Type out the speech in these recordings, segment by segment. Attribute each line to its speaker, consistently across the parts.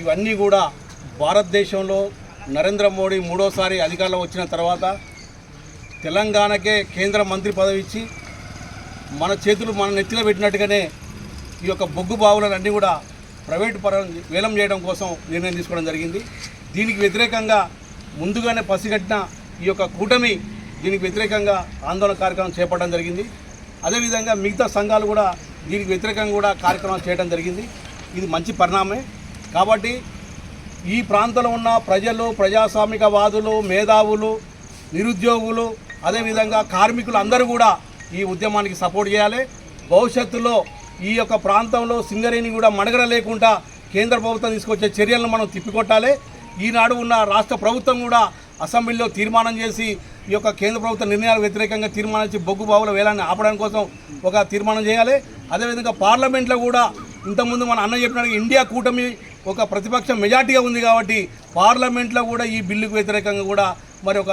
Speaker 1: ఇవన్నీ కూడా భారతదేశంలో నరేంద్ర మోడీ మూడోసారి అధికారంలో వచ్చిన తర్వాత తెలంగాణకే కేంద్ర మంత్రి పదవి ఇచ్చి మన చేతులు మన నెత్తిలో పెట్టినట్టుగానే ఈ యొక్క బొగ్గు బావులన్నీ కూడా ప్రైవేటు పరం వేలం చేయడం కోసం నిర్ణయం తీసుకోవడం జరిగింది. దీనికి వ్యతిరేకంగా ముందుగానే పసిగట్టిన ఈ యొక్క కూటమి దీనికి వ్యతిరేకంగా ఆందోళన కార్యక్రమం చేపట్టడం జరిగింది. అదేవిధంగా మిగతా సంఘాలు కూడా దీనికి వ్యతిరేకంగా కూడా కార్యక్రమాలు చేయడం జరిగింది. ఇది మంచి పరిణామమే. కాబట్టి ఈ ప్రాంతంలో ఉన్న ప్రజలు ప్రజాస్వామికవాదులు మేధావులు నిరుద్యోగులు అదేవిధంగా కార్మికులు అందరూ కూడా ఈ ఉద్యమానికి సపోర్ట్ చేయాలి. భవిష్యత్తులో ఈ యొక్క ప్రాంతంలో సింగరేణి కూడా మడగడ లేకుండా కేంద్ర ప్రభుత్వం తీసుకొచ్చే చర్యలను మనం తిప్పికొట్టాలి. ఈనాడు ఉన్న రాష్ట్ర ప్రభుత్వం కూడా అసెంబ్లీలో తీర్మానం చేసి ఈ యొక్క కేంద్ర ప్రభుత్వ నిర్ణయాలకు వ్యతిరేకంగా తీర్మానించి బొగ్గు బావుల వేలాన్ని ఆపడానికి కోసం ఒక తీర్మానం చేయాలి. అదేవిధంగా పార్లమెంట్లో కూడా ఇంతకుముందు మన అన్న చెప్పినట్టు ఇండియా కూటమి ఒక ప్రతిపక్షం మెజార్టీగా ఉంది కాబట్టి పార్లమెంట్లో కూడా ఈ బిల్లుకు వ్యతిరేకంగా కూడా మరి ఒక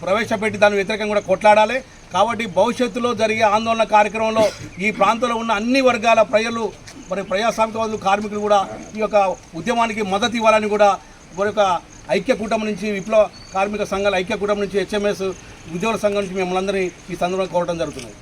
Speaker 1: ప్రవేశపెట్టి దాని వ్యతిరేకంగా కూడా కొట్లాడాలి. కాబట్టి భవిష్యత్తులో జరిగే ఆందోళన కార్యక్రమంలో ఈ ప్రాంతంలో ఉన్న అన్ని వర్గాల ప్రజలు మరి ప్రజాస్వామికవాదులు కార్మికులు కూడా ఈ యొక్క ఉద్యమానికి మద్దతు ఇవ్వాలని కూడా మరి యొక్క ఐక్య కూటమి నుంచి విప్లవ కార్మిక సంఘాల ఐక్య కూటమి నుంచి హెచ్ఎంఎస్ ఉద్యోగుల సంఘం నుంచి మిమ్మల్ని అందరినీ ఈ సందర్భంగా కోరడం జరుగుతుంది.